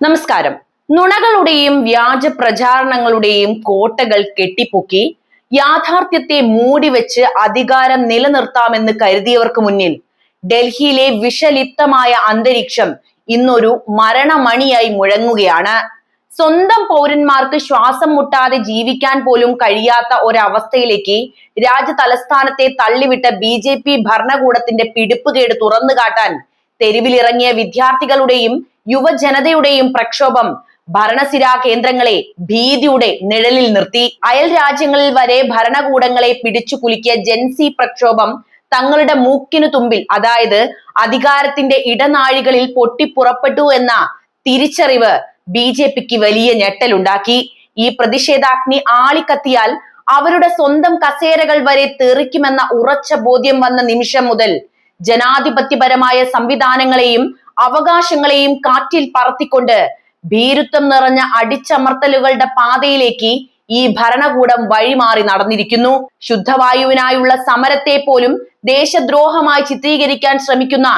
നമസ്കാരം. നുണകളുടെയും വ്യാജ പ്രചാരണങ്ങളുടെയും കോട്ടകൾ കെട്ടിപ്പൊക്കി യാഥാർത്ഥ്യത്തെ മൂടിവെച്ച് അധികാരം നിലനിർത്താമെന്ന് കരുതിയവർക്ക് മുന്നിൽ ഡൽഹിയിലെ വിഷലിപ്തമായ അന്തരീക്ഷം ഇന്നൊരു മരണമണിയായി മുഴങ്ങുകയാണ്. സ്വന്തം പൗരന്മാർക്ക് ശ്വാസം മുട്ടാതെ ജീവിക്കാൻ പോലും കഴിയാത്ത ഒരവസ്ഥയിലേക്ക് രാജ്യ തലസ്ഥാനത്തെ തള്ളിവിട്ട ബി ജെ പി ഭരണകൂടത്തിന്റെ പിടിപ്പുകേട് തുറന്നു കാട്ടാൻ തെരുവിലിറങ്ങിയ വിദ്യാർത്ഥികളുടെയും യുവജനതയുടെയും പ്രക്ഷോഭം ഭരണസിരാ കേന്ദ്രങ്ങളെ ഭീതിയുടെ നിഴലിൽ നിർത്തി. അയൽ രാജ്യങ്ങളിൽ വരെ ഭരണകൂടങ്ങളെ പിടിച്ചു കുലുക്കിയ ജൻസി പ്രക്ഷോഭം തങ്ങളുടെ മൂക്കിനു തുമ്പിൽ അതായത് അധികാരത്തിന്റെ ഇടനാഴികളിൽ പൊട്ടിപ്പുറപ്പെട്ടു എന്ന തിരിച്ചറിവ് ബി ജെ പിക്ക് വലിയ ഞെട്ടലുണ്ടാക്കി. ഈ പ്രതിഷേധാഗ്നി ആളിക്കത്തിയാൽ അവരുടെ സ്വന്തം കസേരകൾ വരെ തെറിക്കുമെന്ന ഉറച്ച ബോധ്യം വന്ന നിമിഷം മുതൽ ജനാധിപത്യപരമായ സംവിധാനങ്ങളെയും അവകാശങ്ങളെയും കാറ്റിൽ പറത്തിക്കൊണ്ട് ഭീരുത്വം നിറഞ്ഞ അടിച്ചമർത്തലുകളുടെ പാതയിലേക്ക് ഈ ഭരണകൂടം വഴിമാറി നടന്നിരിക്കുന്നു. ശുദ്ധവായുവിനായുള്ള സമരത്തെ പോലും ദേശദ്രോഹമായി ചിത്രീകരിക്കാൻ ശ്രമിക്കുന്ന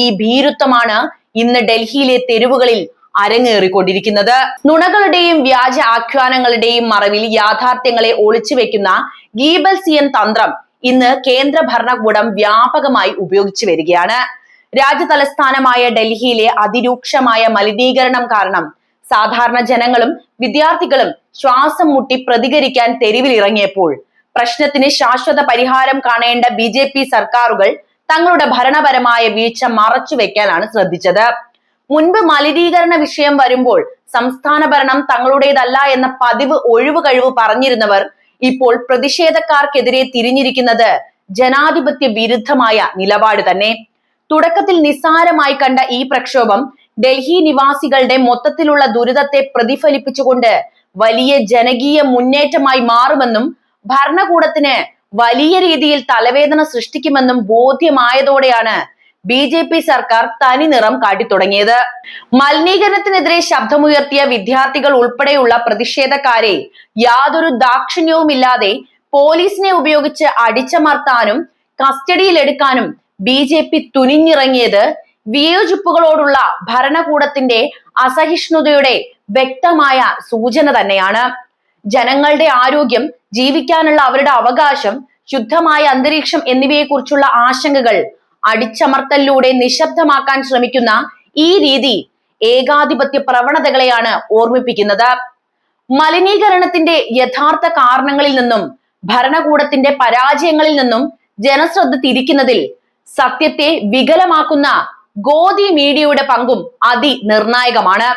ഈ ഭീരുത്വമാണ് ഇന്ന് ഡൽഹിയിലെ തെരുവുകളിൽ അരങ്ങേറിക്കൊണ്ടിരിക്കുന്നത്. നുണകളുടെയും വ്യാജ ആഖ്യാനങ്ങളുടെയും മറവിൽ യാഥാർത്ഥ്യങ്ങളെ ഒളിച്ചു വെക്കുന്ന ഗീബൽസിയൻ തന്ത്രം ഇന്ന് കേന്ദ്ര ഭരണകൂടം വ്യാപകമായി ഉപയോഗിച്ചു വരികയാണ്. രാജ്യ തലസ്ഥാനമായ ഡൽഹിയിലെ അതിരൂക്ഷമായ മലിനീകരണം കാരണം സാധാരണ ജനങ്ങളും വിദ്യാർത്ഥികളും ശ്വാസം മുട്ടി പ്രതികരിക്കാൻ തെരുവിലിറങ്ങിയപ്പോൾ പ്രശ്നത്തിന് ശാശ്വത പരിഹാരം കാണേണ്ട ബി ജെ പി സർക്കാരുകൾ തങ്ങളുടെ ഭരണപരമായ വീഴ്ച മറച്ചു വെക്കാനാണ് ശ്രദ്ധിച്ചത്. മുൻപ് മലിനീകരണ വിഷയം വരുമ്പോൾ സംസ്ഥാന ഭരണം തങ്ങളുടേതല്ല എന്ന പതിവ് ഒഴിവ് കഴിവ് പറഞ്ഞിരുന്നവർ ഇപ്പോൾ പ്രതിഷേധക്കാർക്കെതിരെ തിരിഞ്ഞിരിക്കുന്നത് ജനാധിപത്യ വിരുദ്ധമായ നിലപാട് തന്നെ. തുടക്കത്തിൽ നിസ്സാരമായി കണ്ട ഈ പ്രക്ഷോഭം ഡൽഹി നിവാസികളുടെ മൊത്തത്തിലുള്ള ദുരിതത്തെ പ്രതിഫലിപ്പിച്ചുകൊണ്ട് വലിയ ജനകീയ മുന്നേറ്റമായി മാറുമെന്നും ഭരണകൂടത്തിന് വലിയ രീതിയിൽ തലവേദന സൃഷ്ടിക്കുമെന്നും ബോധ്യമായതോടെയാണ് ബി ജെ പി സർക്കാർ തനി നിറം കാട്ടിത്തുടങ്ങിയത്. മലിനീകരണത്തിനെതിരെ ശബ്ദമുയർത്തിയ വിദ്യാർത്ഥികൾ ഉൾപ്പെടെയുള്ള പ്രതിഷേധക്കാരെ യാതൊരു ദാക്ഷിണ്യവുമില്ലാതെ പോലീസിനെ ഉപയോഗിച്ച് അടിച്ചമർത്താനും കസ്റ്റഡിയിലെടുക്കാനും ബി ജെ പി തുനിഞ്ഞിറങ്ങിയത് വിയോജിപ്പുകളോടുള്ള ഭരണകൂടത്തിന്റെ അസഹിഷ്ണുതയുടെ വ്യക്തമായ സൂചന തന്നെയാണ്. ജനങ്ങളുടെ ആരോഗ്യം ജീവിക്കാനുള്ള അവരുടെ അവകാശം ശുദ്ധമായ അന്തരീക്ഷം എന്നിവയെക്കുറിച്ചുള്ള ആശങ്കകൾ അടിച്ചമർത്തലിലൂടെ നിശബ്ദമാക്കാൻ ശ്രമിക്കുന്ന ഈ രീതി ഏകാധിപത്യ പ്രവണതകളെയാണ് ഓർമ്മിപ്പിക്കുന്നത്. മലിനീകരണത്തിന്റെ യഥാർത്ഥ കാരണങ്ങളിൽ നിന്നും ഭരണകൂടത്തിന്റെ പരാജയങ്ങളിൽ നിന്നും ജനശ്രദ്ധ തിരിക്കുന്നതിൽ സത്യത്തെ വികലമാക്കുന്ന ഗോദി മീഡിയയുടെ പങ്കും അതിനിർണായകമാണ്.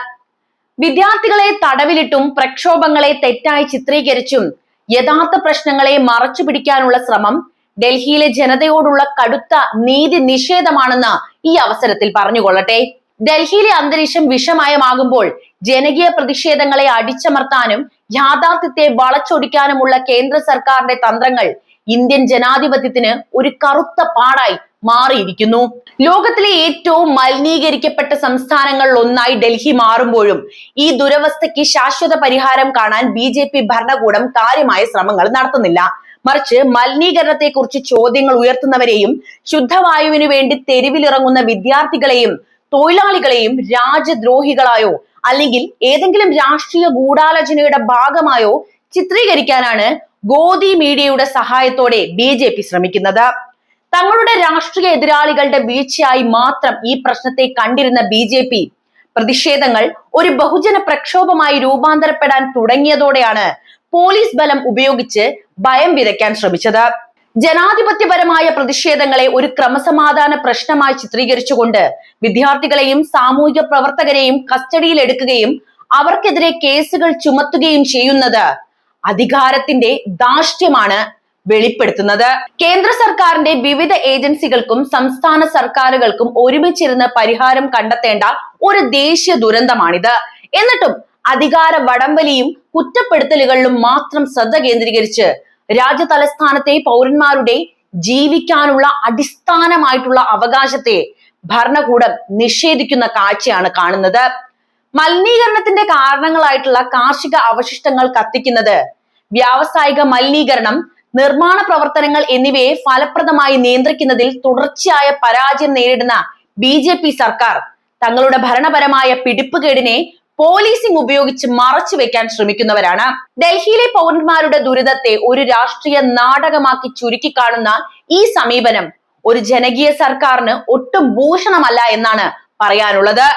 വിദ്യാർത്ഥികളെ തടവിലിട്ടും പ്രക്ഷോഭങ്ങളെ തെറ്റായി ചിത്രീകരിച്ചും യഥാർത്ഥ പ്രശ്നങ്ങളെ മറച്ചു പിടിക്കാനുള്ള ശ്രമം ഡൽഹിയിലെ ജനതയോടുള്ള കടുത്ത നീതി നിഷേധമാണെന്ന് ഈ അവസരത്തിൽ പറഞ്ഞുകൊള്ളട്ടെ. ഡൽഹിയിലെ അന്തരീക്ഷം വിഷമയമാകുമ്പോൾ ജനകീയ പ്രതിഷേധങ്ങളെ അടിച്ചമർത്താനും യാഥാർത്ഥ്യത്തെ വളച്ചൊടിക്കാനുമുള്ള കേന്ദ്ര സർക്കാരിന്റെ തന്ത്രങ്ങൾ ഇന്ത്യൻ ജനാധിപത്യത്തിന് ഒരു കറുത്ത പാടായി മാറിയിരിക്കുന്നു. ലോകത്തിലെ ഏറ്റവും മലിനീകരിക്കപ്പെട്ട സംസ്ഥാനങ്ങളിൽ ഒന്നായി ഡൽഹി മാറുമ്പോഴും ഈ ദുരവസ്ഥയ്ക്ക് ശാശ്വത പരിഹാരം കാണാൻ ബി ജെ പി ഭരണകൂടം കാര്യമായ ശ്രമങ്ങൾ നടത്തുന്നില്ല. മറിച്ച് മലിനീകരണത്തെ കുറിച്ച് ചോദ്യങ്ങൾ ഉയർത്തുന്നവരെയും ശുദ്ധവായുവിനു വേണ്ടി തെരുവിലിറങ്ങുന്ന വിദ്യാർത്ഥികളെയും തൊഴിലാളികളെയും രാജ്യദ്രോഹികളായോ അല്ലെങ്കിൽ ഏതെങ്കിലും രാഷ്ട്രീയ ഗൂഢാലോചനയുടെ ഭാഗമായോ ചിത്രീകരിക്കാനാണ് ഗോദി മീഡിയയുടെ സഹായത്തോടെ ബി ശ്രമിക്കുന്നത്. തങ്ങളുടെ രാഷ്ട്രീയ എതിരാളികളുടെ വീഴ്ചയായി മാത്രം ഈ പ്രശ്നത്തെ കണ്ടിരുന്ന ബി ജെ പി പ്രതിഷേധങ്ങൾ ഒരു ബഹുജന പ്രക്ഷോഭമായി രൂപാന്തരപ്പെടാൻ തുടങ്ങിയതോടെയാണ് പോലീസ് ബലം ഉപയോഗിച്ച് ഭയം വിതയ്ക്കാൻ ശ്രമിച്ചത്. ജനാധിപത്യപരമായ പ്രതിഷേധങ്ങളെ ഒരു ക്രമസമാധാന പ്രശ്നമായി ചിത്രീകരിച്ചുകൊണ്ട് വിദ്യാർത്ഥികളെയും സാമൂഹിക പ്രവർത്തകരെയും കസ്റ്റഡിയിൽ എടുക്കുകയും അവർക്കെതിരെ കേസുകൾ ചുമത്തുകയും ചെയ്യുന്നത് അധികാരത്തിന്റെ ധാർഷ്ട്യമാണ് വെളിപ്പെടുത്തുന്നത്. കേന്ദ്ര സർക്കാരിന്റെ വിവിധ ഏജൻസികൾക്കും സംസ്ഥാന സർക്കാരുകൾക്കും ഒരുമിച്ചിരുന്ന് പരിഹാരം കണ്ടെത്തേണ്ട ഒരു ദേശീയ ദുരന്തമാണിത്. എന്നിട്ടും അധികാര വടംവലിയും കുറ്റപ്പെടുത്തലുകളിലും മാത്രം ശ്രദ്ധ കേന്ദ്രീകരിച്ച് രാജ്യ തലസ്ഥാനത്തെ പൗരന്മാരുടെ ജീവിക്കാനുള്ള അടിസ്ഥാനമായിട്ടുള്ള അവകാശത്തെ ഭരണകൂടം നിഷേധിക്കുന്ന കാഴ്ചയാണ് കാണുന്നത്. മലിനീകരണത്തിന്റെ കാരണങ്ങളായിട്ടുള്ള കാർഷിക അവശിഷ്ടങ്ങൾ കത്തിക്കുന്നത് വ്യാവസായിക മലിനീകരണം നിർമ്മാണ പ്രവർത്തനങ്ങൾ എന്നിവയെ ഫലപ്രദമായി നിയന്ത്രിക്കുന്നതിൽ തുടർച്ചയായ പരാജയം നേരിടുന്ന ബി ജെ പി സർക്കാർ തങ്ങളുടെ ഭരണപരമായ പിടിപ്പുകേടിനെ പോലീസിംഗ് ഉപയോഗിച്ച് മറച്ചു വെക്കാൻ ശ്രമിക്കുന്നവരാണ്. ഡൽഹിയിലെ പൗരന്മാരുടെ ദുരിതത്തെ ഒരു രാഷ്ട്രീയ നാടകമാക്കി ചുരുക്കി കാണുന്ന ഈ സമീപനം ഒരു ജനകീയ സർക്കാരിന് ഒട്ടും ഭൂഷണമല്ല എന്നാണ് പറയാനുള്ളത്.